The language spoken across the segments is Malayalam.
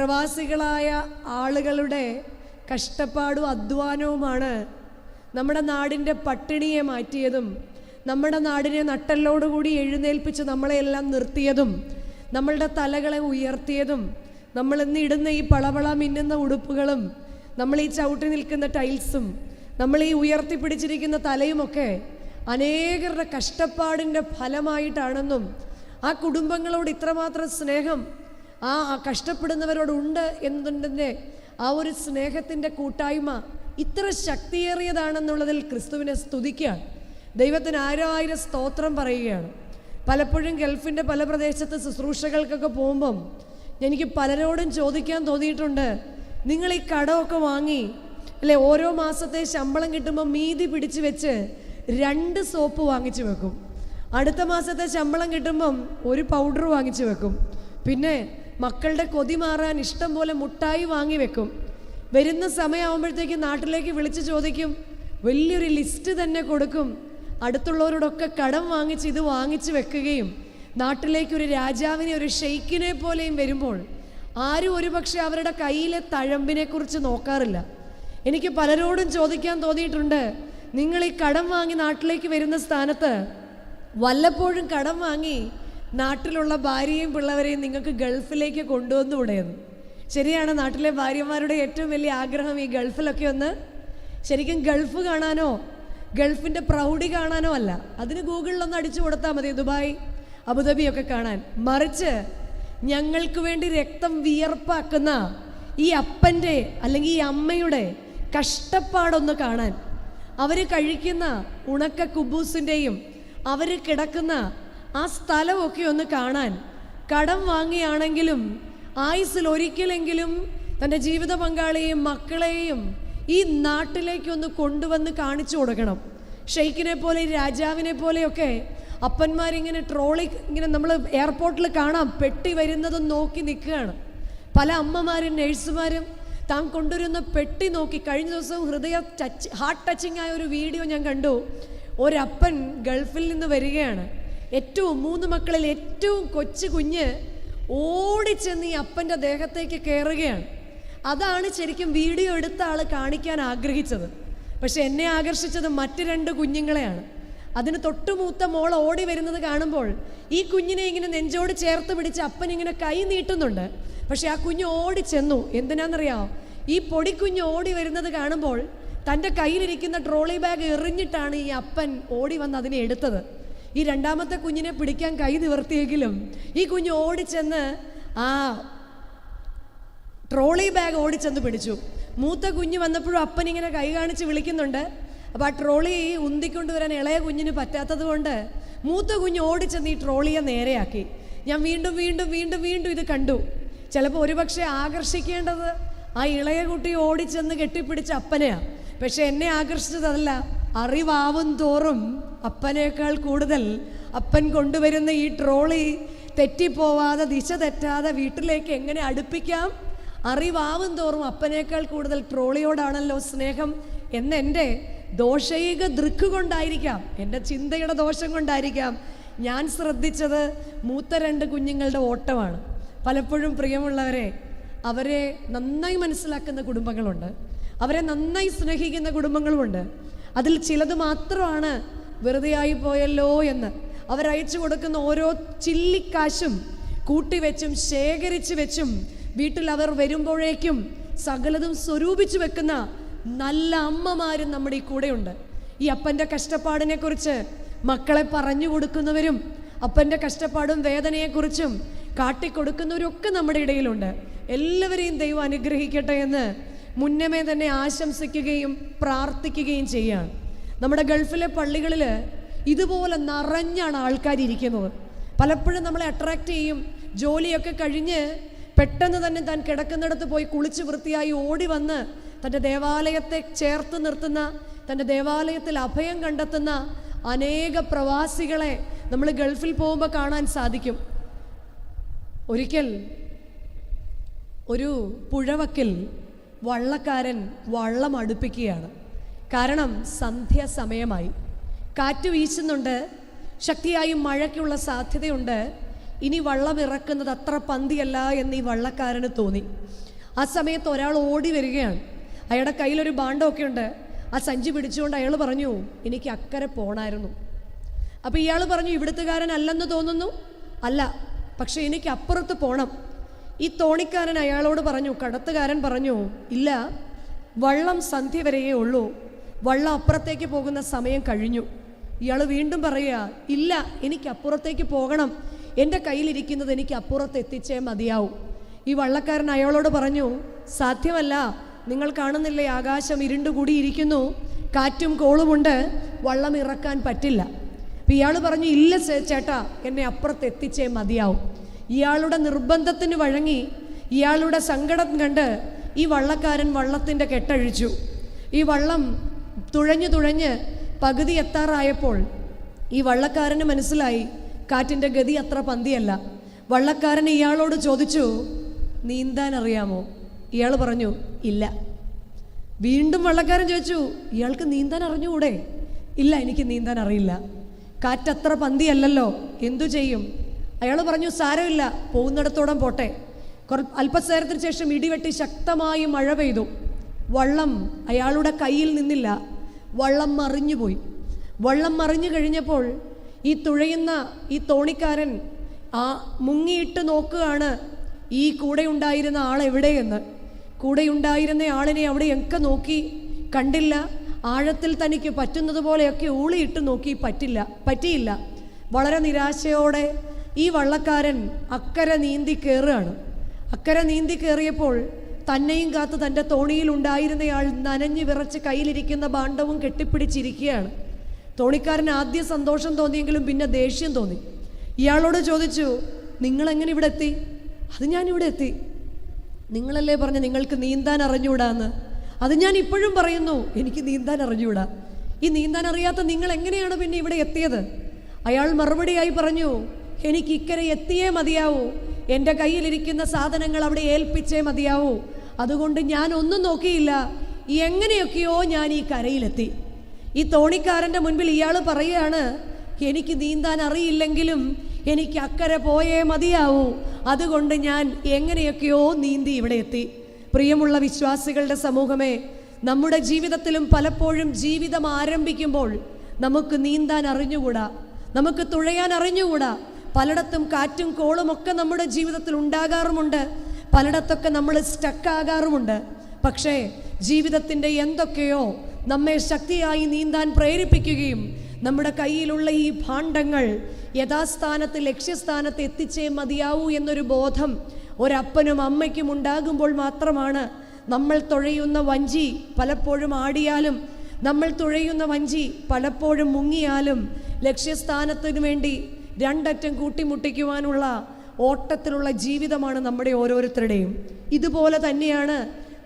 പ്രവാസികളായ ആളുകളുടെ കഷ്ടപ്പാടും അധ്വാനവുമാണ് നമ്മുടെ നാടിന്റെ പട്ടിണിയെ മാറ്റിയതും നമ്മുടെ നാടിനെ നട്ടല്ലോടുകൂടി എഴുന്നേൽപ്പിച്ച് നമ്മളെയെല്ലാം നിർത്തിയതും നമ്മളുടെ തലകളെ ഉയർത്തിയതും നമ്മൾ ഇന്ന് ഇടുന്ന ഈ പളവള മിന്നുന്ന ഉടുപ്പുകളും നമ്മൾ ഈ ചവിട്ടി നിൽക്കുന്ന ടൈൽസും നമ്മൾ ഈ ഉയർത്തിപ്പിടിച്ചിരിക്കുന്ന തലയുമൊക്കെ അനേകരുടെ കഷ്ടപ്പാടിന്റെ ഫലമായിട്ടാണെന്നും ആ കുടുംബങ്ങളോട് ഇത്രമാത്രം സ്നേഹം ആ കഷ്ടപ്പെടുന്നവരോട് കഷ്ടപ്പെടുന്നവരോടുണ്ട് എന്നുണ്ടെന്നെ ആ ഒരു സ്നേഹത്തിന്റെ കൂട്ടായ്മ ഇത്ര ശക്തിയേറിയതാണെന്നുള്ളതിൽ ക്രിസ്തുവിനെ സ്തുതിക്കുകയാണ് ദൈവത്തിന് ആയിരം സ്തോത്രം പറയുകയാണ്. പലപ്പോഴും ഗൾഫിന്റെ പല പ്രദേശത്ത് ശുശ്രൂഷകൾക്കൊക്കെ പോകുമ്പം എനിക്ക് പലരോടും ചോദിക്കാൻ തോന്നിയിട്ടുണ്ട് നിങ്ങൾ ഈ കടമൊക്കെ വാങ്ങി അല്ലെ ഓരോ മാസത്തെ ശമ്പളം കിട്ടുമ്പോൾ മീതി പിടിച്ച് വെച്ച് രണ്ട് സോപ്പ് വാങ്ങിച്ചു വെക്കും. അടുത്ത മാസത്തെ ശമ്പളം കിട്ടുമ്പം ഒരു പൗഡർ വാങ്ങിച്ചു വെക്കും. പിന്നെ മക്കളുടെ കൊതി മാറാൻ ഇഷ്ടം പോലെ മുട്ടായി വാങ്ങി വെക്കും. വരുന്ന സമയമാകുമ്പോഴത്തേക്ക് നാട്ടിലേക്ക് വിളിച്ച് ചോദിക്കും വലിയൊരു ലിസ്റ്റ് തന്നെ കൊടുക്കും. അടുത്തുള്ളവരോടൊക്കെ കടം വാങ്ങിച്ച് ഇത് വാങ്ങിച്ച് വെക്കുകയും നാട്ടിലേക്ക് ഒരു രാജാവിനെ ഒരു ഷെയ്ക്കിനെ പോലെയും വരുമ്പോൾ ആരും ഒരുപക്ഷെ അവരുടെ കയ്യിലെ തഴമ്പിനെക്കുറിച്ച് നോക്കാറില്ല. എനിക്ക് പലരോടും ചോദിക്കാൻ തോന്നിയിട്ടുണ്ട് നിങ്ങൾ ഈ കടം വാങ്ങി നാട്ടിലേക്ക് വരുന്ന സ്ഥാനത്ത് വല്ലപ്പോഴും കടം വാങ്ങി നാട്ടിലുള്ള ഭാര്യയും പിള്ളവരെയും നിങ്ങൾക്ക് ഗൾഫിലേക്ക് കൊണ്ടുവന്നുകൂടെയെന്ന് ശരിയാണ് നാട്ടിലെ ഭാര്യമാരുടെ ഏറ്റവും വലിയ ആഗ്രഹം ഈ ഗൾഫിലൊക്കെ ഒന്ന് ശരിക്കും ഗൾഫ് കാണാനോ ഗൾഫിന്റെ പ്രൗഢി കാണാനോ അല്ല. അതിന് ഗൂഗിളിലൊന്ന് അടിച്ചു കൊടുത്താൽ മതി ദുബായ് അബുദാബിയൊക്കെ കാണാൻ. മറിച്ച് ഞങ്ങൾക്ക് വേണ്ടി രക്തം വിയർപ്പാക്കുന്ന ഈ അപ്പന്റെ അല്ലെങ്കിൽ ഈ അമ്മയുടെ കഷ്ടപ്പാടൊന്ന് കാണാൻ. അവർ കഴിക്കുന്ന ഉണക്ക കുബൂസിന്റെയും അവർ കിടക്കുന്ന ആ സ്ഥലമൊക്കെ ഒന്ന് കാണാൻ. കടം വാങ്ങിയാണെങ്കിലും ആയുസ്സിൽ ഒരിക്കലെങ്കിലും തന്റെ ജീവിത പങ്കാളിയെയും മക്കളെയും ഈ നാട്ടിലേക്കൊന്ന് കൊണ്ടുവന്ന് കാണിച്ചു കൊടുക്കണം. ഷെയ്ഖിനെ പോലെ രാജാവിനെ പോലെയൊക്കെ അപ്പന്മാരിങ്ങനെ ട്രോളി ഇങ്ങനെ നമ്മൾ എയർപോർട്ടിൽ കാണാം പെട്ടി വരുന്നതും നോക്കി നിൽക്കുകയാണ്. പല അമ്മമാരും നഴ്സുമാരും താൻ കൊണ്ടുവരുന്ന പെട്ടി നോക്കി കഴിഞ്ഞ ദിവസം ഹൃദയ ടച്ച് ഹാർട്ട് ടച്ചിങ് ആയ ഒരു വീഡിയോ ഞാൻ കണ്ടു. ഒരപ്പൻ ഗൾഫിൽ നിന്ന് വരികയാണ്. ഏറ്റവും മൂന്ന് മക്കളിൽ ഏറ്റവും കൊച്ചു കുഞ്ഞ് ഓടിച്ചെന്ന് ഈ അപ്പന്റെ ദേഹത്തേക്ക് കയറുകയാണ്. അതാണ് ശരിക്കും വീഡിയോ എടുത്ത ആൾ കാണിക്കാൻ ആഗ്രഹിച്ചത്. പക്ഷെ എന്നെ ആകർഷിച്ചത് മറ്റ് രണ്ട് കുഞ്ഞുങ്ങളെയാണ്. അതിന് തൊട്ടുമൂത്ത മോൾ ഓടി വരുന്നത് കാണുമ്പോൾ ഈ കുഞ്ഞിനെ ഇങ്ങനെ നെഞ്ചോട് ചേർത്ത് പിടിച്ച് അപ്പൻ ഇങ്ങനെ കൈ നീട്ടുന്നുണ്ട്. പക്ഷെ ആ കുഞ്ഞ് ഓടി ചെന്നു. എന്തിനാണെന്നറിയാമോ ഈ പൊടിക്കുഞ്ഞ് ഓടി വരുന്നത് കാണുമ്പോൾ തന്റെ കയ്യിലിരിക്കുന്ന ട്രോളി ബാഗ് എറിഞ്ഞിട്ടാണ് ഈ അപ്പൻ ഓടി വന്ന് അതിനെ എടുത്തത്. ഈ രണ്ടാമത്തെ കുഞ്ഞിനെ പിടിക്കാൻ കൈ നിവർത്തിയെങ്കിലും ഈ കുഞ്ഞ് ഓടിച്ചെന്ന് ആ ട്രോളി ബാഗ് ഓടിച്ചെന്ന് പിടിച്ചു. മൂത്ത കുഞ്ഞ് വന്നപ്പോഴും അപ്പൻ ഇങ്ങനെ കൈ കാണിച്ച് വിളിക്കുന്നുണ്ട്. അപ്പോൾ ആ ട്രോളി ഉന്തിക്കൊണ്ട് വരാൻ ഇളയ കുഞ്ഞിന് പറ്റാത്തത് കൊണ്ട് മൂത്ത കുഞ്ഞ് ഓടിച്ചെന്ന് ഈ ട്രോളിയെ നേരെയാക്കി. ഞാൻ വീണ്ടും വീണ്ടും വീണ്ടും വീണ്ടും ഇത് കണ്ടു. ചിലപ്പോൾ ഒരുപക്ഷെ ആകർഷിക്കേണ്ടത് ആ ഇളയ കുട്ടി ഓടിച്ചെന്ന് കെട്ടിപ്പിടിച്ച അപ്പനെയാണ് പക്ഷെ എന്നെ ആകർഷിച്ചതല്ല. അറിവാവും തോറും അപ്പനേക്കാൾ കൂടുതൽ അപ്പൻ കൊണ്ടുവരുന്ന ഈ ട്രോളി തെറ്റിപ്പോവാതെ ദിശ തെറ്റാതെ വീട്ടിലേക്ക് എങ്ങനെ അടുപ്പിക്കാം? അറിവാവും തോറും അപ്പനേക്കാൾ കൂടുതൽ ട്രോളിയോടാണല്ലോ സ്നേഹം എന്ന് എന്റെ ദോഷൈക ദൃക്ക് കൊണ്ടായിരിക്കാം എന്റെ ചിന്തയുടെ ദോഷം കൊണ്ടായിരിക്കാം. ഞാൻ ശ്രദ്ധിച്ചത് മൂത്ത രണ്ട് കുഞ്ഞുങ്ങളുടെ ഓട്ടമാണ്. പലപ്പോഴും പ്രിയമുള്ളവരെ അവരെ നന്നായി മനസ്സിലാക്കുന്ന കുടുംബങ്ങളുണ്ട്. അവരെ നന്നായി സ്നേഹിക്കുന്ന കുടുംബങ്ങളുമുണ്ട്. അതിൽ ചിലത് മാത്രമാണ് വെറുതെയായി പോയല്ലോ എന്ന്. അവരയച്ചു കൊടുക്കുന്ന ഓരോ ചില്ലിക്കാശും കൂട്ടിവെച്ചും ശേഖരിച്ചു വെച്ചും വീട്ടിൽ അവർ വരുമ്പോഴേക്കും സകലതും സ്വരൂപിച്ചു വെക്കുന്ന നല്ല അമ്മമാരും നമ്മുടെ ഈ കൂടെയുണ്ട്. ഈ അപ്പന്റെ കഷ്ടപ്പാടിനെക്കുറിച്ച് മക്കളെ പറഞ്ഞു കൊടുക്കുന്നവരും അപ്പന്റെ കഷ്ടപ്പാടും വേദനയെക്കുറിച്ചും കാട്ടിക്കൊടുക്കുന്നവരൊക്കെ നമ്മുടെ ഇടയിലുണ്ട്. എല്ലാവരെയും ദൈവം അനുഗ്രഹിക്കട്ടെ എന്ന് മുന്നമേ തന്നെ ആശംസിക്കുകയും പ്രാർത്ഥിക്കുകയും ചെയ്യുകയാണ് നമ്മുടെ ഗൾഫിലെ പള്ളികളിൽ ഇതുപോലെ നിറഞ്ഞാണ് ആൾക്കാരിയ്ക്കുന്നത് പലപ്പോഴും നമ്മളെ അട്രാക്റ്റ് ചെയ്യും. ജോലിയൊക്കെ കഴിഞ്ഞ് പെട്ടെന്ന് തന്നെ താൻ കിടക്കുന്നിടത്ത് പോയി കുളിച്ച് വൃത്തിയായി ഓടി വന്ന് തന്റെ ദേവാലയത്തെ ചേർത്ത് നിർത്തുന്ന തന്റെ ദേവാലയത്തിൽ അഭയം കണ്ടെത്തുന്ന അനേക പ്രവാസികളെ നമ്മൾ ഗൾഫിൽ പോകുമ്പോൾ കാണാൻ സാധിക്കും. ഒരിക്കൽ ഒരു പുഴവക്കിൽ വള്ളക്കാരൻ വള്ളം അടുപ്പിക്കുകയാണ്. കാരണം സന്ധ്യാസമയമായി കാറ്റ് വീശുന്നുണ്ട്. ശക്തിയായി മഴയ്ക്കുള്ള സാധ്യതയുണ്ട്. ഇനി വള്ളം ഇറക്കുന്നത് അത്ര പന്തിയല്ല എന്ന് ഈ വള്ളക്കാരന് തോന്നി. ആ സമയത്ത് ഒരാൾ ഓടി വരികയാണ്. അയാളുടെ കയ്യിലൊരു ബാണ്ടമൊക്കെ ഉണ്ട്. ആ സഞ്ചി പിടിച്ചുകൊണ്ട് അയാൾ പറഞ്ഞു എനിക്ക് അക്കരെ പോണായിരുന്നു. അപ്പോൾ ഇയാൾ പറഞ്ഞു ഇവിടുത്തുകാരൻ അല്ലെന്ന് തോന്നുന്നു? അല്ല പക്ഷേ എനിക്ക് അപ്പുറത്ത് പോണം. ഈ തോണിക്കാരൻ അയാളോട് പറഞ്ഞു കടത്തുകാരൻ പറഞ്ഞു ഇല്ല വള്ളം സന്ധ്യ വരെയേ ഉള്ളൂ. വള്ളം അപ്പുറത്തേക്ക് പോകുന്ന സമയം കഴിഞ്ഞു. ഇയാൾ വീണ്ടും പറയുക ഇല്ല എനിക്ക് അപ്പുറത്തേക്ക് പോകണം. എന്റെ കയ്യിലിരിക്കുന്നത് എനിക്ക് അപ്പുറത്ത് എത്തിച്ചേ മതിയാവും. ഈ വള്ളക്കാരൻ അയാളോട് പറഞ്ഞു സാധ്യമല്ല നിങ്ങൾ കാണുന്നില്ലേ ആകാശം ഇരുണ്ടുകൂടിയിരിക്കുന്നു കാറ്റും കോളുമുണ്ട് വള്ളം ഇറക്കാൻ പറ്റില്ല. അപ്പം ഇയാൾ പറഞ്ഞു ഇല്ല ചേട്ടാ എന്നെ അപ്പുറത്ത് എത്തിച്ചേ മതിയാവും. ഇയാളുടെ നിർബന്ധത്തിന് വഴങ്ങി ഇയാളുടെ സങ്കടം കണ്ട് ഈ വള്ളക്കാരൻ വള്ളത്തിന്റെ കെട്ടഴിച്ചു. ഈ വള്ളം തുഴഞ്ഞു തുഴഞ്ഞ് പകുതി എത്താറായപ്പോൾ ഈ വള്ളക്കാരന് മനസ്സിലായി കാറ്റിന്റെ ഗതി അത്ര പന്തിയല്ല. വള്ളക്കാരൻ ഇയാളോട് ചോദിച്ചു നീന്താൻ അറിയാമോ ഇയാൾ പറഞ്ഞു ഇല്ല. വീണ്ടും വള്ളക്കാരൻ ചോദിച്ചു ഇയാൾക്ക് നീന്താൻ അറിഞ്ഞുകൂടെ? ഇല്ല എനിക്ക് നീന്താൻ അറിയില്ല. കാറ്റത്ര പന്തിയല്ലല്ലോ എന്തു ചെയ്യും? അയാൾ പറഞ്ഞു സാരമില്ല പോകുന്നിടത്തോളം പോട്ടെ. കുറ അല്പസേരത്തിന് ശേഷം ഇടിവെട്ടി ശക്തമായി മഴ പെയ്തു. വള്ളം അയാളുടെ കയ്യിൽ നിന്നില്ല. വള്ളം മറിഞ്ഞുപോയി വള്ളം മറിഞ്ഞു കഴിഞ്ഞപ്പോൾ ഈ തുഴയുന്ന ഈ തോണിക്കാരൻ ആ മുങ്ങിയിട്ട് നോക്കുകയാണ്. ഈ കൂടെ ഉണ്ടായിരുന്ന ആൾ എവിടെയെന്ന്? കൂടെയുണ്ടായിരുന്ന ആളിനെ അവിടെയൊക്കെ നോക്കി കണ്ടില്ല. ആഴത്തിൽ തനിക്ക് പറ്റുന്നത് പോലെയൊക്കെ ഊളിയിട്ട് നോക്കി പറ്റില്ല പറ്റിയില്ല. വളരെ നിരാശയോടെ ഈ വള്ളക്കാരൻ അക്കരെ നീന്തി കയറുകയാണ് അക്കരെ നീന്തി കയറിയപ്പോൾ തന്നെയും കാത്ത് തന്റെ തോണിയിൽ ഉണ്ടായിരുന്നയാൾ നനഞ്ഞു വിറച്ച് കയ്യിലിരിക്കുന്ന ഭാണ്ഡവും കെട്ടിപ്പിടിച്ചിരിക്കുകയാണ്. തോണിക്കാരൻ ആദ്യം സന്തോഷം തോന്നിയെങ്കിലും പിന്നെ ദേഷ്യം തോന്നി. ഇയാളോട് ചോദിച്ചു നിങ്ങളെങ്ങനെ ഇവിടെ എത്തി? അത് ഞാൻ ഇവിടെ എത്തി. നിങ്ങളല്ലേ പറഞ്ഞ് നിങ്ങൾക്ക് നീന്താൻ അറിഞ്ഞുകൂടാന്ന്? അത് ഞാൻ ഇപ്പോഴും പറയുന്നു എനിക്ക് നീന്താൻ അറിഞ്ഞുകൂടാ. ഈ നീന്താൻ അറിയാത്ത നിങ്ങൾ എങ്ങനെയാണ് പിന്നെ ഇവിടെ എത്തിയത്? അയാൾ മറുപടിയായി പറഞ്ഞു എനിക്ക് ഇക്കരെ എത്തിയേ മതിയാവൂ. എന്റെ കയ്യിലിരിക്കുന്ന സാധനങ്ങൾ അവിടെ ഏൽപ്പിച്ചേ മതിയാവൂ. അതുകൊണ്ട് ഞാൻ ഒന്നും നോക്കിയില്ല. എങ്ങനെയൊക്കെയോ ഞാൻ ഈ കരയിലെത്തി. ഈ തോണിക്കാരന്റെ മുൻപിൽ ഇയാൾ പറയുകയാണ് എനിക്ക് നീന്താൻ അറിയില്ലെങ്കിലും എനിക്ക് അക്കരെ പോയേ മതിയാവൂ. അതുകൊണ്ട് ഞാൻ എങ്ങനെയൊക്കെയോ നീന്തി ഇവിടെ എത്തി. പ്രിയമുള്ള വിശ്വാസികളുടെ സമൂഹമേ നമ്മുടെ ജീവിതത്തിലും പലപ്പോഴും ജീവിതം ആരംഭിക്കുമ്പോൾ നമുക്ക് നീന്താൻ അറിഞ്ഞുകൂടാ. നമുക്ക് തുഴയാൻ അറിഞ്ഞുകൂടാ. പലയിടത്തും കാറ്റും കോളും ഒക്കെ നമ്മുടെ ജീവിതത്തിൽ ഉണ്ടാകാറുമുണ്ട്. പലയിടത്തൊക്കെ നമ്മൾ സ്റ്റക്കാകാറുമുണ്ട് പക്ഷേ ജീവിതത്തിന്റെ എന്തൊക്കെയോ നമ്മെ ശക്തിയായി നീന്താൻ പ്രേരിപ്പിക്കുകയും നമ്മുടെ കയ്യിലുള്ള ഈ ഭാണ്ഡങ്ങൾ യഥാസ്ഥാനത്ത് ലക്ഷ്യസ്ഥാനത്ത് എത്തിച്ചേ മതിയാവൂ എന്നൊരു ബോധം ഒരപ്പനും അമ്മയ്ക്കും ഉണ്ടാകുമ്പോൾ മാത്രമാണ് നമ്മൾ തുഴയുന്ന വഞ്ചി പലപ്പോഴും ആടിയാലും നമ്മൾ തുഴയുന്ന വഞ്ചി പലപ്പോഴും മുങ്ങിയാലും ലക്ഷ്യസ്ഥാനത്തിനു വേണ്ടി രണ്ടറ്റം കൂട്ടിമുട്ടിക്കുവാനുള്ള ഓട്ടത്തിലുള്ള ജീവിതമാണ് നമ്മുടെ ഓരോരുത്തരുടെയും. ഇതുപോലെ തന്നെയാണ്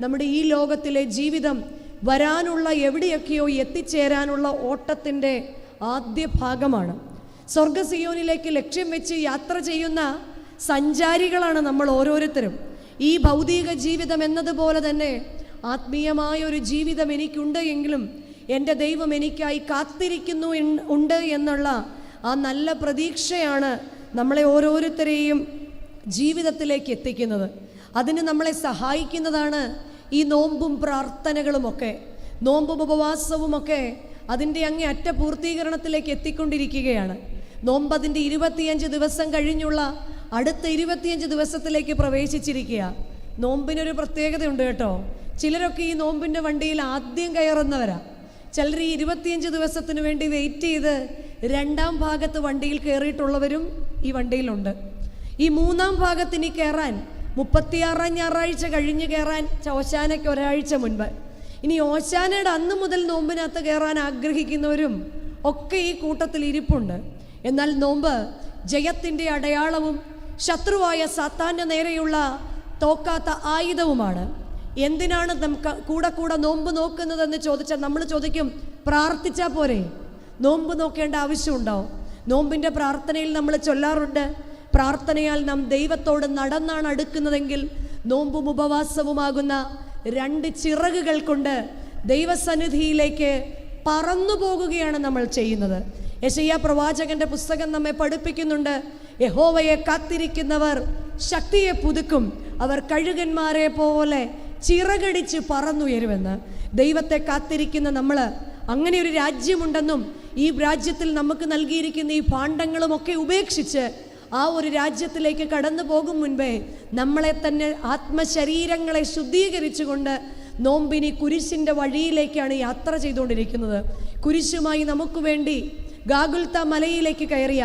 നമ്മുടെ ഈ ലോകത്തിലെ ജീവിതം വരാനുള്ള എവിടെയൊക്കെയോ എത്തിച്ചേരാനുള്ള ഓട്ടത്തിന്റെ ആദ്യ ഭാഗമാണ്. സ്വർഗസിയോനിലേക്ക് ലക്ഷ്യം വെച്ച് യാത്ര ചെയ്യുന്ന സഞ്ചാരികളാണ് നമ്മൾ ഓരോരുത്തരും. ഈ ഭൗതിക ജീവിതം എന്നതുപോലെ തന്നെ ആത്മീയമായ ഒരു ജീവിതം എനിക്കുണ്ട് എങ്കിലും എന്റെ ദൈവം എനിക്കായി കാത്തിരിക്കുന്നു ഉണ്ട് എന്നുള്ള ആ നല്ല പ്രതീക്ഷയാണ് നമ്മളെ ഓരോരുത്തരെയും ജീവിതത്തിലേക്ക് എത്തിക്കുന്നത്. അതിന് നമ്മളെ സഹായിക്കുന്നതാണ് ഈ നോമ്പും പ്രാർത്ഥനകളുമൊക്കെ. നോമ്പും ഉപവാസവുമൊക്കെ അതിന്റെ അങ്ങേ അറ്റ പൂർത്തീകരണത്തിലേക്ക് എത്തിക്കൊണ്ടിരിക്കുകയാണ്. നോമ്പ് അതിന്റെ ഇരുപത്തിയഞ്ച് ദിവസം കഴിഞ്ഞുള്ള അടുത്ത ഇരുപത്തിയഞ്ച് ദിവസത്തിലേക്ക് പ്രവേശിച്ചിരിക്കുക. നോമ്പിനൊരു പ്രത്യേകതയുണ്ട് കേട്ടോ. ചിലരൊക്കെ ഈ നോമ്പിന്റെ വണ്ടിയിൽ ആദ്യം കയറുന്നവരാ. ചിലർ ഈ ഇരുപത്തിയഞ്ച് ദിവസത്തിന് വേണ്ടി വെയിറ്റ് ചെയ്ത് രണ്ടാം ഭാഗത്ത് വണ്ടിയിൽ കയറിയിട്ടുള്ളവരും ഈ വണ്ടിയിലുണ്ട്. ഈ മൂന്നാം ഭാഗത്ത് ഇനി കയറാൻ മുപ്പത്തിയാറാം ഞായറാഴ്ച കഴിഞ്ഞ് കയറാൻ ഓശാനയ്ക്ക് ഒരാഴ്ച മുൻപ്. ഇനി ഓശാനയുടെ അന്ന് മുതൽ നോമ്പിനകത്ത് കയറാൻ ആഗ്രഹിക്കുന്നവരും ഒക്കെ ഈ കൂട്ടത്തിൽ ഇരിപ്പുണ്ട്. എന്നാൽ നോമ്പ് ജയത്തിന്റെ അടയാളവും ശത്രുവായ സാത്താന്റെ നേരെയുള്ള തോക്കാത്ത ആയുധവുമാണ്. എന്തിനാണ് നമുക്ക് കൂടെ കൂടെ നോമ്പ് നോക്കുന്നതെന്ന് ചോദിച്ചാൽ നമ്മൾ ചോദിക്കും പ്രാർത്ഥിച്ചാൽ പോരെ? നോമ്പ് നോക്കേണ്ട ആവശ്യമുണ്ടോ നോമ്പിന്റെ പ്രാർത്ഥനയിൽ നമ്മൾ ചൊല്ലാറുണ്ട്. പ്രാർത്ഥനയാൽ നാം ദൈവത്തോട് നടന്നാണ് അടുക്കുന്നതെങ്കിൽ നോമ്പും ഉപവാസവുമാകുന്ന രണ്ട് ചിറകുകൾ കൊണ്ട് ദൈവസന്നിധിയിലേക്ക് പറന്നു പോകുകയാണ് നമ്മൾ ചെയ്യുന്നത്. യശയ്യ പ്രവാചകന്റെ പുസ്തകം നമ്മെ പഠിപ്പിക്കുന്നുണ്ട്. യഹോവയെ കാത്തിരിക്കുന്നവർ ശക്തിയെ പുതുക്കും. അവർ കഴുകന്മാരെ പോലെ ചിറകടിച്ച് പറന്നുയരുമെന്ന് ദൈവത്തെ കാത്തിരിക്കുന്ന നമ്മൾ അങ്ങനെ ഒരു രാജ്യമുണ്ടെന്നും ഈ രാജ്യത്തിൽ നമുക്ക് നൽകിയിരിക്കുന്ന ഈ പാണ്ഡങ്ങളുമൊക്കെ ഉപേക്ഷിച്ച് ആ ഒരു രാജ്യത്തിലേക്ക് കടന്നു പോകും മുൻപേ നമ്മളെ തന്നെ ആത്മശരീരങ്ങളെ ശുദ്ധീകരിച്ചുകൊണ്ട് നോമ്പിനി കുരിശിന്റെ വഴിയിലേക്കാണ് യാത്ര ചെയ്തുകൊണ്ടിരിക്കുന്നത്. കുരിശുമായി നമുക്ക് വേണ്ടി ഗാഗുൽത്ത മലയിലേക്ക് കയറിയ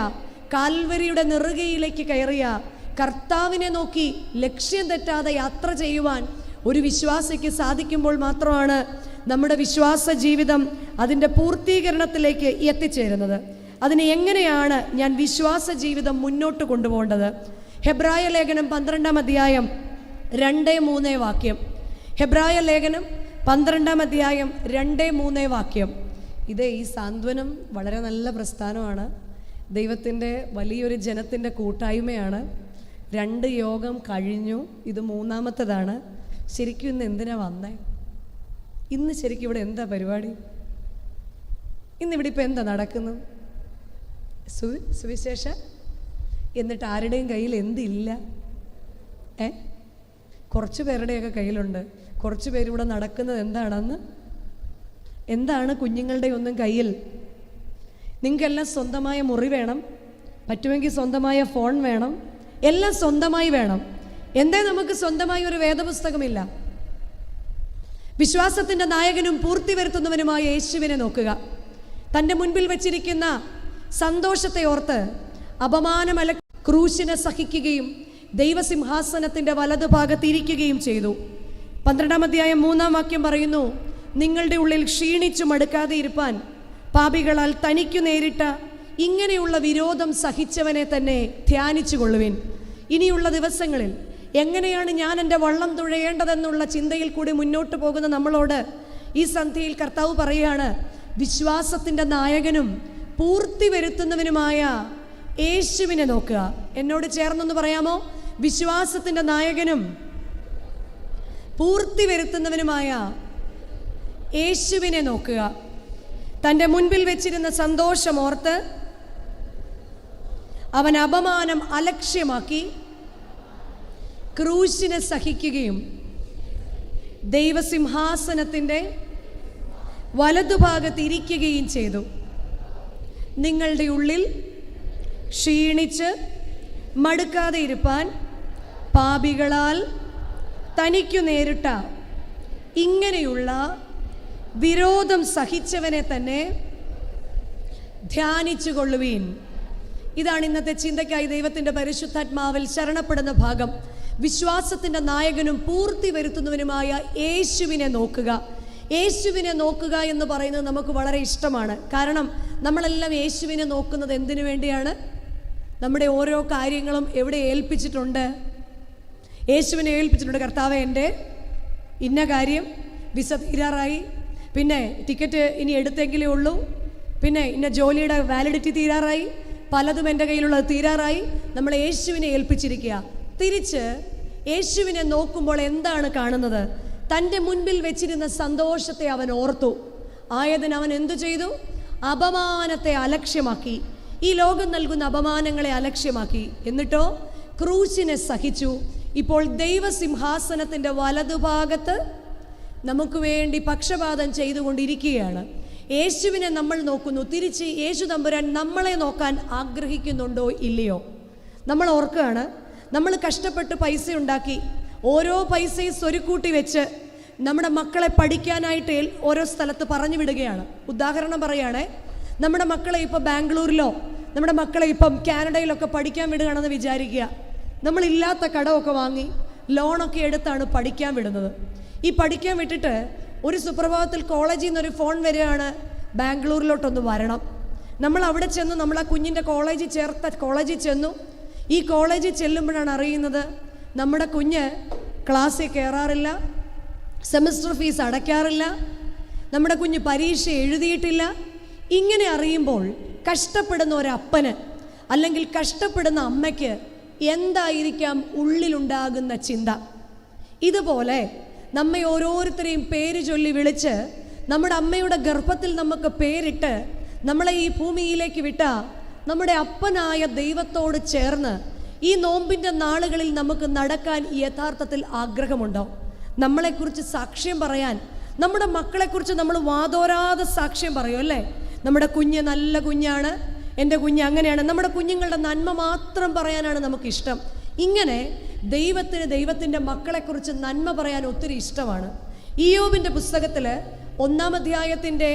കാൽവരിയുടെ നെറുകയിലേക്ക് കയറിയ കർത്താവിനെ നോക്കി ലക്ഷ്യം തെറ്റാതെ യാത്ര ചെയ്യുവാൻ ഒരു വിശ്വാസിക്ക് സാധിക്കുമ്പോൾ മാത്രമാണ് നമ്മുടെ വിശ്വാസ ജീവിതം അതിന്റെ പൂർത്തീകരണത്തിലേക്ക് എത്തിച്ചേരുന്നത്. അതിനെ എങ്ങനെയാണ് ഞാൻ വിശ്വാസ ജീവിതം മുന്നോട്ട് കൊണ്ടുപോകേണ്ടത്? ഹെബ്രായ ലേഖനം പന്ത്രണ്ടാം അധ്യായം രണ്ട് മൂന്നേ വാക്യം. ഹെബ്രായ ലേഖനം പന്ത്രണ്ടാം അധ്യായം രണ്ട് മൂന്നേ വാക്യം. ഇത് ഈ സാന്ത്വനം വളരെ നല്ല പ്രസ്ഥാനമാണ്. ദൈവത്തിന്റെ വലിയൊരു ജനത്തിന്റെ കൂട്ടായ്മയാണ്. രണ്ട് യോഗം കഴിഞ്ഞു. ഇത് മൂന്നാമത്തതാണ്. ശരിക്കും ഇന്ന് എന്തിനാ വന്നേ? ഇന്ന് ശരിക്കും ഇവിടെ എന്താ പരിപാടി? ഇന്നിവിടെ ഇപ്പം എന്താ നടക്കുന്നത് സു സുവിശേഷ? എന്നിട്ട് ആരുടെയും കയ്യിൽ എന്തില്ല ഏ? കുറച്ച് പേരുടെയൊക്കെ കയ്യിലുണ്ട്. കുറച്ച് പേരിവിടെ നടക്കുന്നത് എന്താണെന്ന്? എന്താണ് കുഞ്ഞുങ്ങളുടെ ഒന്നും കയ്യിൽ? നിങ്ങൾക്കെല്ലാം സ്വന്തമായ മുറി വേണം. പറ്റുമെങ്കിൽ സ്വന്തമായ ഫോൺ വേണം. എല്ലാം സ്വന്തമായി വേണം. എന്തേ നമുക്ക് സ്വന്തമായി ഒരു വേദപുസ്തകമില്ല. വിശ്വാസത്തിന്റെ നായകനും പൂർത്തി വരുത്തുന്നവനുമായ യേശുവിനെ നോക്കുക. തന്റെ മുൻപിൽ വച്ചിരിക്കുന്ന സന്തോഷത്തെ ഓർത്ത് അപമാനമല ക്രൂശിനെ സഹിക്കുകയും ദൈവസിംഹാസനത്തിന്റെ വലതുഭാഗത്ത് ഇരിക്കുകയും ചെയ്തു. പന്ത്രണ്ടാം അധ്യായം മൂന്നാം വാക്യം പറയുന്നു നിങ്ങളുടെ ഉള്ളിൽ ക്ഷീണിച്ചു മടുക്കാതെ ഇരുപ്പാൻ പാപികളാൽ തനിക്കു നേരിട്ട ഇങ്ങനെയുള്ള വിരോധം സഹിച്ചവനെ തന്നെ ധ്യാനിച്ചു കൊള്ളുവിൻ ഇനിയുള്ള ദിവസങ്ങളിൽ എങ്ങനെയാണ് ഞാൻ എന്റെ വള്ളം തുഴയേണ്ടതെന്നുള്ള ചിന്തയിൽ കൂടി മുന്നോട്ട് പോകുന്ന നമ്മളോട് ഈ സന്ധ്യയിൽ കർത്താവ് പറയുകയാണ് വിശ്വാസത്തിന്റെ നായകനും പൂർത്തി വരുത്തുന്നവനുമായ യേശുവിനെ നോക്കുക. എന്നോട് ചേർന്നൊന്ന് പറയാമോ? വിശ്വാസത്തിന്റെ നായകനും പൂർത്തി വരുത്തുന്നവനുമായ യേശുവിനെ നോക്കുക. തന്റെ മുൻപിൽ വെച്ചിരുന്ന സന്തോഷം ഓർത്ത് അവൻ അപമാനം അലക്ഷ്യമാക്കി ക്രൂശിനെ സഹിക്കുകയും ദൈവസിംഹാസനത്തിന്റെ വലതുഭാഗത്ത് ഇരിക്കുകയും ചെയ്തു. നിങ്ങളുടെ ഉള്ളിൽ ക്ഷീണിച്ച് മടുക്കാതെ ഇരുപ്പാൻ പാപികളാൽ തനിക്കു നേരിട്ട ഇങ്ങനെയുള്ള വിരോധം സഹിച്ചവനെ തന്നെ ധ്യാനിച്ചു കൊള്ളുവീൻ. ഇതാണ് ഇന്നത്തെ ചിന്തയ്ക്കായി ദൈവത്തിന്റെ പരിശുദ്ധാത്മാവിൽ ശരണപ്പെടുന്ന ഭാഗം. വിശ്വാസത്തിന്റെ നായകനും പൂർത്തി വരുത്തുന്നവനുമായ യേശുവിനെ നോക്കുക. യേശുവിനെ നോക്കുക എന്ന് പറയുന്നത് നമുക്ക് വളരെ ഇഷ്ടമാണ്. കാരണം നമ്മളെല്ലാം യേശുവിനെ നോക്കുന്നത് എന്തിനു വേണ്ടിയാണ്? നമ്മുടെ ഓരോ കാര്യങ്ങളും എവിടെ ഏൽപ്പിച്ചിട്ടുണ്ട്? യേശുവിനെ ഏൽപ്പിച്ചിട്ടുണ്ട്. കർത്താവ് എന്റെ ഇന്ന കാര്യം വിസ തീരാറായി. പിന്നെ ടിക്കറ്റ് ഇനി എടുത്തെങ്കിലേ ഉള്ളൂ. പിന്നെ ഇന്ന ജോലിയുടെ വാലിഡിറ്റി തീരാറായി. പലതും എന്റെ കയ്യിലുള്ളത് തീരാറായി. നമ്മൾ യേശുവിനെ ഏൽപ്പിച്ചിരിക്കുക. തിരിച്ച് യേശുവിനെ നോക്കുമ്പോൾ എന്താണ് കാണുന്നത്? തന്റെ മുൻപിൽ വെച്ചിരുന്ന സന്തോഷത്തെ അവൻ ഓർത്തു. ആയതിന് അവൻ എന്തു ചെയ്തു? അപമാനത്തെ അലക്ഷ്യമാക്കി. ഈ ലോകം നൽകുന്ന അപമാനങ്ങളെ അലക്ഷ്യമാക്കി. എന്നിട്ടോ ക്രൂശിനെ സഹിച്ചു. ഇപ്പോൾ ദൈവസിംഹാസനത്തിന്റെ വലതുഭാഗത്ത് നമുക്ക് വേണ്ടി പക്ഷപാതം ചെയ്തുകൊണ്ടിരിക്കുകയാണ്. യേശുവിനെ നമ്മൾ നോക്കുന്നു. തിരിച്ച് യേശു തമ്പുരാൻ നമ്മളെ നോക്കാൻ ആഗ്രഹിക്കുന്നുണ്ടോ ഇല്ലയോ? നമ്മൾ ഓർക്കുകയാണ് നമ്മൾ കഷ്ടപ്പെട്ട് പൈസ ഉണ്ടാക്കി ഓരോ പൈസയും സ്വരുക്കൂട്ടി വെച്ച് നമ്മുടെ മക്കളെ പഠിക്കാനായിട്ട് ഓരോ സ്ഥലത്ത് പറഞ്ഞു വിടുകയാണ്. ഉദാഹരണം പറയുകയാണേ നമ്മുടെ മക്കളെ ഇപ്പോൾ ബാംഗ്ലൂരിലോ നമ്മുടെ മക്കളെ ഇപ്പം കാനഡയിലൊക്കെ പഠിക്കാൻ വിടുകയാണെന്ന് വിചാരിക്കുക. നമ്മളില്ലാത്ത കടമൊക്കെ വാങ്ങി ലോണൊക്കെ എടുത്താണ് പഠിക്കാൻ വിടുന്നത്. ഈ പഠിക്കാൻ വിട്ടിട്ട് ഒരു സുപ്രഭാതത്തിൽ കോളേജിൽ നിന്നൊരു ഫോൺ വരികയാണ് ബാംഗ്ലൂരിലോട്ടൊന്ന് വരണം. നമ്മൾ അവിടെ ചെന്ന് നമ്മൾ ആ കുഞ്ഞിന്റെ കോളേജിൽ ചേർത്ത കോളേജിൽ ചെന്നു ഈ കോളേജിൽ ചെല്ലുമ്പോഴാണ് അറിയുന്നത് നമ്മുടെ കുഞ്ഞ് ക്ലാസ്സിൽ കയറാറില്ല സെമിസ്റ്റർ ഫീസ് അടയ്ക്കാറില്ല നമ്മുടെ കുഞ്ഞ് പരീക്ഷ എഴുതിയിട്ടില്ല. ഇങ്ങനെ അറിയുമ്പോൾ കഷ്ടപ്പെടുന്ന ഒരപ്പന് അല്ലെങ്കിൽ കഷ്ടപ്പെടുന്ന അമ്മയ്ക്ക് എന്തായിരിക്കാം ഉള്ളിലുണ്ടാകുന്ന ചിന്ത? ഇതുപോലെ നമ്മെ ഓരോരുത്തരെയും പേര് ചൊല്ലി വിളിച്ച് നമ്മുടെ അമ്മയുടെ ഗർഭത്തിൽ നമുക്ക് പേരിട്ട് നമ്മളെ ഈ ഭൂമിയിലേക്ക് വിട്ട നമ്മുടെ അപ്പനായ ദൈവത്തോട് ചേർന്ന് ഈ നോമ്പിന്റെ നാളുകളിൽ നമുക്ക് നടക്കാൻ യഥാർത്ഥത്തിൽ ആഗ്രഹമുണ്ടോ നമ്മളെക്കുറിച്ച് സാക്ഷ്യം പറയാൻ നമ്മുടെ മക്കളെക്കുറിച്ച് നമ്മൾ വാതോരാതെ സാക്ഷ്യം പറയും അല്ലേ? നമ്മുടെ കുഞ്ഞ് നല്ല കുഞ്ഞാണ് എന്റെ കുഞ്ഞ് അങ്ങനെയാണ്. നമ്മുടെ കുഞ്ഞുങ്ങളുടെ നന്മ മാത്രം പറയാനാണ് നമുക്കിഷ്ടം. ഇങ്ങനെ ദൈവത്തിന് ദൈവത്തിന്റെ മക്കളെക്കുറിച്ച് നന്മ പറയാൻ ഒത്തിരി ഇഷ്ടമാണ്. ഇയോബിന്റെ പുസ്തകത്തിൽ ഒന്നാം അധ്യായത്തിന്റെ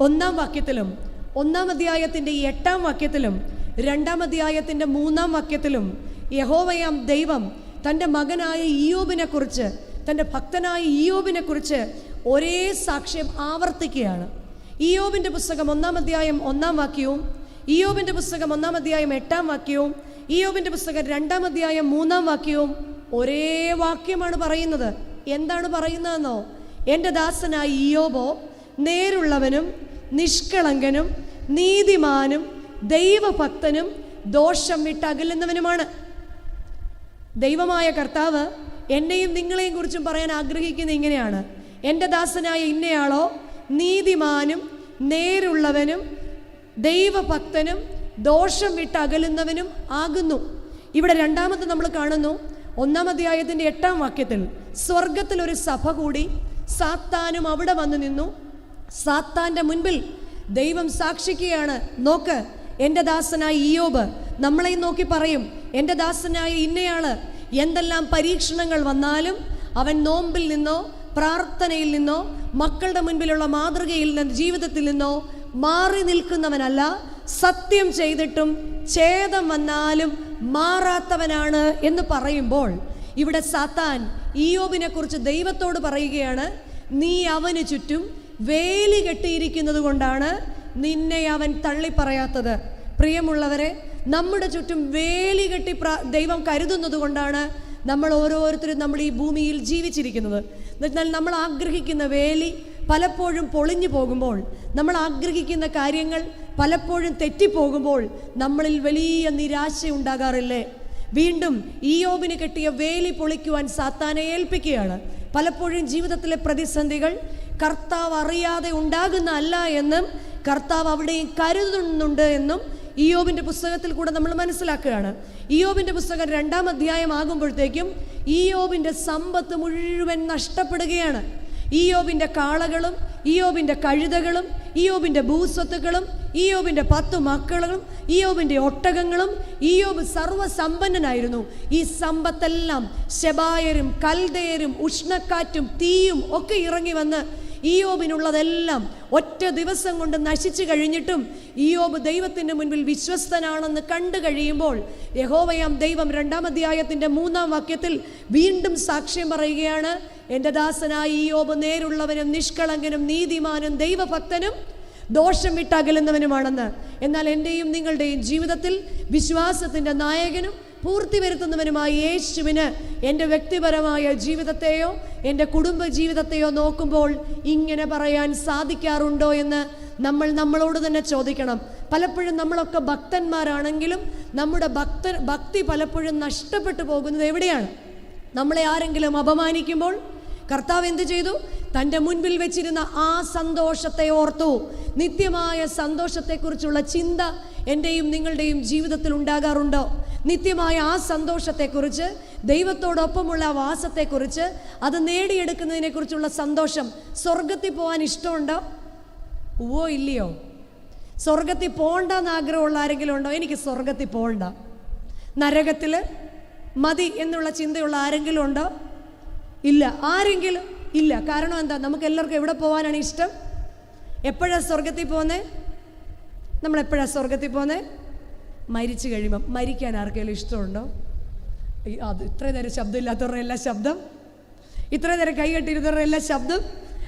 ഒന്നാം വാക്യത്തിലും ഒന്നാം അധ്യായത്തിന്റെ എട്ടാം വാക്യത്തിലും രണ്ടാം അധ്യായത്തിന്റെ മൂന്നാം വാക്യത്തിലും യഹോവയാം ദൈവം തന്റെ മകനായ ഇയോബിനെക്കുറിച്ച് തന്റെ ഭക്തനായ ഇയോബിനെക്കുറിച്ച് ഒരേ സാക്ഷ്യം ആവർത്തിക്കുകയാണ്. ഇയോബിന്റെ പുസ്തകം ഒന്നാം അധ്യായം ഒന്നാം വാക്യവും ഇയോബിന്റെ പുസ്തകം ഒന്നാം അധ്യായം എട്ടാം വാക്യവും ഇയോബിന്റെ പുസ്തകം രണ്ടാം അധ്യായം മൂന്നാം വാക്യവും ഒരേ വാക്യമാണ് പറയുന്നത്. എന്താണ് പറയുന്നതെന്നോ? എന്റെ ദാസനായ ഇയോബോ നേരുള്ളവനും നിഷ്കളങ്കനും നീതിമാനും ദൈവഭക്തനും ദോഷം വിട്ടകലുന്നവനുമാണ്. ദൈവമായ കർത്താവ് എന്നെയും നിങ്ങളെയും കുറിച്ചും പറയാൻ ആഗ്രഹിക്കുന്ന ഇങ്ങനെയാണ്. എന്റെ ദാസനായ ഇന്നയാളോ നീതിമാനും നേരുള്ളവനും ദൈവഭക്തനും ദോഷം വിട്ട് അകലുന്നവനും ആകുന്നു. ഇവിടെ രണ്ടാമത്തെ നമ്മൾ കാണുന്നു. ഒന്നാം അധ്യായത്തിന്റെ എട്ടാം വാക്യത്തിൽ സ്വർഗത്തിൽ ഒരു സഭ കൂടി സാത്താനും അവിടെ വന്നു നിന്നു. സാത്താന്റെ മുൻപിൽ ദൈവം സാക്ഷിക്കുകയാണ്. നോക്ക് എന്റെ ദാസനായ ഇയോബ് നമ്മളെയും നോക്കി പറയും എന്റെ ദാസനായ ഇന്നയാൾ എന്തെല്ലാം പരീക്ഷണങ്ങൾ വന്നാലും അവൻ നോമ്പിൽ നിന്നോ പ്രാർത്ഥനയിൽ നിന്നോ മക്കളുടെ മുൻപിലുള്ള മാതൃകയിൽ നിന്ന് ജീവിതത്തിൽ നിന്നോ മാറി നിൽക്കുന്നവനല്ല. സത്യം ചെയ്തിട്ടും ഛേദം വന്നാലും മാറാത്തവനാണ് എന്ന് പറയുമ്പോൾ ഇവിടെ സാത്താൻ ഇയോബിനെ കുറിച്ച് ദൈവത്തോട് പറയുകയാണ് നീ അവന് ചുറ്റും വേലി കെട്ടിയിരിക്കുന്നത് കൊണ്ടാണ് നിന്നെ അവൻ തള്ളിപ്പറയാത്തത്. പ്രിയമുള്ളവരെ നമ്മുടെ ചുറ്റും വേലി കെട്ടി ദൈവം കരുതുന്നത് കൊണ്ടാണ് നമ്മൾ ഓരോരുത്തരും നമ്മൾ ഈ ഭൂമിയിൽ ജീവിച്ചിരിക്കുന്നത്. എന്നാൽ നമ്മൾ ആഗ്രഹിക്കുന്ന വേലി പലപ്പോഴും പൊളിഞ്ഞു പോകുമ്പോൾ നമ്മൾ ആഗ്രഹിക്കുന്ന കാര്യങ്ങൾ പലപ്പോഴും തെറ്റിപ്പോകുമ്പോൾ നമ്മളിൽ വലിയ നിരാശ ഉണ്ടാകാറില്ലേ? വീണ്ടും ഈയോബിന് കെട്ടിയ വേലി പൊളിക്കുവാൻ സാത്താനെ ഏൽപ്പിക്കുകയാണ്. പലപ്പോഴും ജീവിതത്തിലെ പ്രതിസന്ധികൾ കർത്താവ് അറിയാതെ ഉണ്ടാകുന്ന അല്ല എന്നും കർത്താവ് അവിടെയും കരുതുന്നുണ്ട് എന്നും ഇയോബിന്റെ പുസ്തകത്തിൽ കൂടെ നമ്മൾ മനസ്സിലാക്കുകയാണ്. ഇയോബിന്റെ പുസ്തകം രണ്ടാം അധ്യായം ആകുമ്പോഴത്തേക്കും ഇയോബിന്റെ സമ്പത്ത് മുഴുവൻ നഷ്ടപ്പെടുകയാണ്. ഇയോബിന്റെ കാളകളും ഇയോബിന്റെ കഴുതകളും ഇയോബിന്റെ ഭൂസ്വത്തുക്കളും ഇയോബിന്റെ പത്തു മക്കളും ഇയോബിന്റെ ഒട്ടകങ്ങളും ഇയോബ് സർവസമ്പന്നനായിരുന്നു. ഈ സമ്പത്തെല്ലാം ശബായരും കൽദയരും ഉഷ്ണക്കാറ്റും തീയും ഒക്കെ ഇറങ്ങി വന്ന് ഇയോബിനുള്ളതെല്ലാം ഒറ്റ ദിവസം കൊണ്ട് നശിച്ചു കഴിഞ്ഞിട്ടും ഇയോബ് ദൈവത്തിന്റെ മുൻപിൽ വിശ്വസ്തനാണെന്ന് കണ്ടു കഴിയുമ്പോൾ യഹോവയാം ദൈവം രണ്ടാം അധ്യായത്തിന്റെ മൂന്നാം വാക്യത്തിൽ വീണ്ടും സാക്ഷ്യം പറയുകയാണ് എന്റെ ദാസനായ ഇയോബ് നേരുള്ളവനും നിഷ്കളങ്കനും നീതിമാനും ദൈവഭക്തനും ദോഷം വിട്ടകലുന്നവനുമാണെന്ന്. എന്നാൽ എന്റെയും നിങ്ങളുടെയും ജീവിതത്തിൽ വിശ്വാസത്തിന്റെ നായകനും പൂർത്തി വരുത്തുന്നവനുമായി യേശുവിന് എന്റെ വ്യക്തിപരമായ ജീവിതത്തെയോ എന്റെ കുടുംബ ജീവിതത്തെയോ നോക്കുമ്പോൾ ഇങ്ങനെ പറയാൻ സാധിക്കാറുണ്ടോ എന്ന് നമ്മൾ നമ്മളോട് തന്നെ ചോദിക്കണം. പലപ്പോഴും നമ്മളൊക്കെ ഭക്തന്മാരാണെങ്കിലും നമ്മുടെ ഭക്ത ഭക്തി പലപ്പോഴും നഷ്ടപ്പെട്ടു പോകുന്നത് എവിടെയാണ്? നമ്മളെ ആരെങ്കിലും അപമാനിക്കുമ്പോൾ കർത്താവ് എന്ത് ചെയ്തു? തന്റെ മുൻപിൽ വെച്ചിരുന്ന ആ സന്തോഷത്തെ ഓർത്തു. നിത്യമായ സന്തോഷത്തെക്കുറിച്ചുള്ള ചിന്ത എന്റെയും നിങ്ങളുടെയും ജീവിതത്തിൽ ഉണ്ടാകാറുണ്ടോ. നിത്യമായ ആ സന്തോഷത്തെക്കുറിച്ച് ദൈവത്തോടൊപ്പമുള്ള വാസത്തെക്കുറിച്ച് അത് നേടിയെടുക്കുന്നതിനെക്കുറിച്ചുള്ള സന്തോഷം സ്വർഗത്തിൽ പോകാൻ ഇഷ്ടമുണ്ടോ? ഓ ഇല്ലയോ? സ്വർഗത്തിൽ പോകണ്ടെന്ന് ആഗ്രഹമുള്ള ആരെങ്കിലും ഉണ്ടോ? എനിക്ക് സ്വർഗത്തിൽ പോകണ്ട നരകത്തിൽ മതി എന്നുള്ള ചിന്തയുള്ള ആരെങ്കിലും ഉണ്ടോ? ഇല്ല ആരെങ്കിലും ഇല്ല. കാരണം എന്താ? നമുക്ക് എല്ലാവർക്കും എവിടെ പോകാനാണ് ഇഷ്ടം? എപ്പോഴാണ് സ്വർഗത്തിൽ പോകുന്നത് നമ്മൾ എപ്പോഴാണ് സ്വർഗത്തിൽ പോകുന്നത് മരിച്ചു കഴിയുമ്പം. മരിക്കാൻ ആർക്കെങ്കിലും ഇഷ്ടമുണ്ടോ? അത് ഇത്രയും നേരം ശബ്ദം ഇല്ലാത്തവരുടെ എല്ലാ ശബ്ദം? ഇത്രയും നേരം കൈകെട്ടിരുന്നവരുടെ എല്ലാ ശബ്ദം?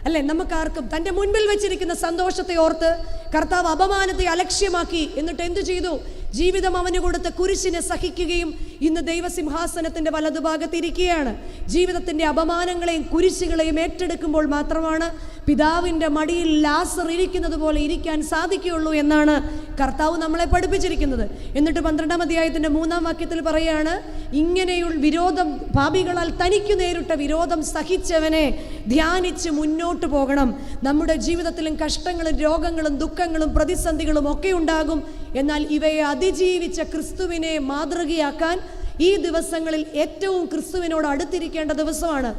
അല്ലേ? നമുക്കാർക്കും തന്റെ മുൻപിൽ വെച്ചിരിക്കുന്ന സന്തോഷത്തെ ഓർത്ത് കർത്താവ് അപമാനത്തെ അലക്ഷ്യമാക്കി എന്നിട്ട് എന്തു ചെയ്തു? ജീവിതം അവന് കൊടുത്ത കുരിശിനെ സഹിക്കുകയും ഇന്ന് ദൈവസിംഹാസനത്തിന്റെ വലതുഭാഗത്തിരിക്കുകയാണ് ജീവിതത്തിന്റെ അപമാനങ്ങളെയും കുരിശുകളെയും ഏറ്റെടുക്കുമ്പോൾ മാത്രമാണ് പിതാവിന്റെ മടിയിൽ ലാസർ ഇരിക്കുന്നത് പോലെ ഇരിക്കാൻ സാധിക്കുകയുള്ളൂ എന്നാണ് കർത്താവ് നമ്മളെ പഠിപ്പിച്ചിരിക്കുന്നത്. എന്നിട്ട് പന്ത്രണ്ടാം അധ്യായത്തിന്റെ മൂന്നാം വാക്യത്തിൽ പറയാണ് ഇങ്ങനെയുള്ള വിരോധം പാപികളാൽ തനിക്ക് നേരിട്ട വിരോധം സഹിച്ചവനെ ധ്യാനിച്ച് മുന്നോട്ട് പോകണം. നമ്മുടെ ജീവിതത്തിലും കഷ്ടങ്ങളും രോഗങ്ങളും ദുഃഖങ്ങളും പ്രതിസന്ധികളും ഒക്കെ ഉണ്ടാകും. എന്നാൽ ഇവയെ അതിജീവിച്ച ക്രിസ്തുവിനെ മാതൃകയാക്കാൻ ഈ ദിവസങ്ങളിൽ ഏറ്റവും ക്രിസ്തുവിനോട് അടുത്തിരിക്കേണ്ട ദിവസമാണ്.